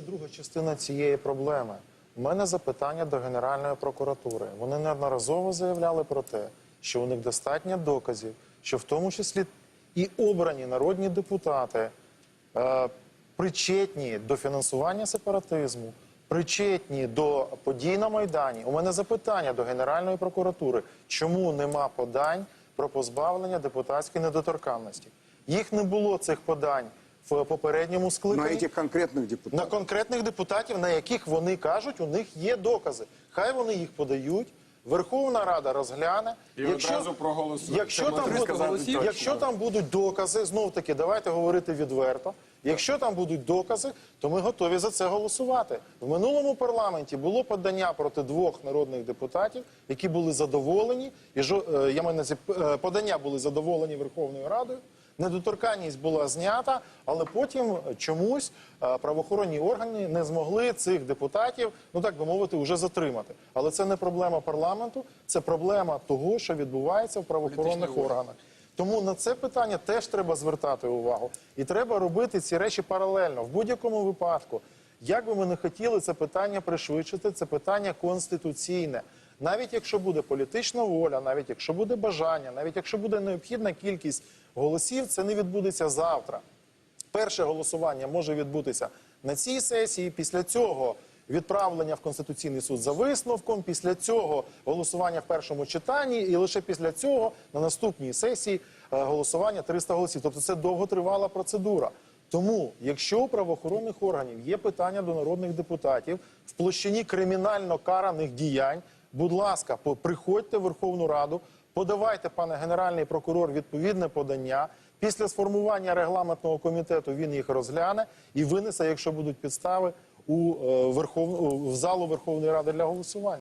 є друга частина цієї проблеми. У мене запитання до Генеральної прокуратури. Вони неодноразово заявляли про те, що у них достатньо доказів, що в тому числі і обрані народні депутати е, причетні до фінансування сепаратизму, причетні до подій на Майдані. У мене запитання до Генеральної прокуратури, чому нема подань про позбавлення депутатської недоторканності? Їх не було цих подань в попередньому На скликанні. этих конкретных На конкретних депутатів, на яких вони кажуть, у них є докази. Хай вони їх подають. Верховна Рада розгляне. І одразу проголосує. Якщо там, будуть, сказати якщо там будуть докази, знов таки, давайте говорити відверто. Якщо там будуть докази, то ми готові за це голосувати. В минулому парламенті було подання проти двох народних депутатів, які були задоволені, і жо- е, я маю на е, подання були задоволені Верховною Радою. Недоторканність була знята, але потім чомусь е, правоохоронні органи не змогли цих депутатів, ну так би мовити, вже затримати. Але це не проблема парламенту, це проблема того, що відбувається в правоохоронних органах. Тому на це питання теж треба звертати увагу, і треба робити ці речі паралельно в будь-якому випадку. Як би ми не хотіли це питання пришвидшити, це питання конституційне. Навіть якщо буде політична воля, навіть якщо буде бажання, навіть якщо буде необхідна кількість голосів, це не відбудеться завтра. Перше голосування може відбутися на цій сесії. Після цього відправлення в Конституційний суд за висновком. Після цього голосування в першому читанні, і лише після цього на наступній сесії е, голосування 300 голосів. Тобто це довготривала процедура. Тому, якщо у правоохоронних органів є питання до народних депутатів в площині кримінально караних діянь, будь ласка, приходьте в Верховну Раду, подавайте, пане генеральний прокурор, відповідне подання. Після сформування регламентного комітету він їх розгляне і винесе, якщо будуть підстави, у е, Верхов... в залу Верховної Ради для голосування.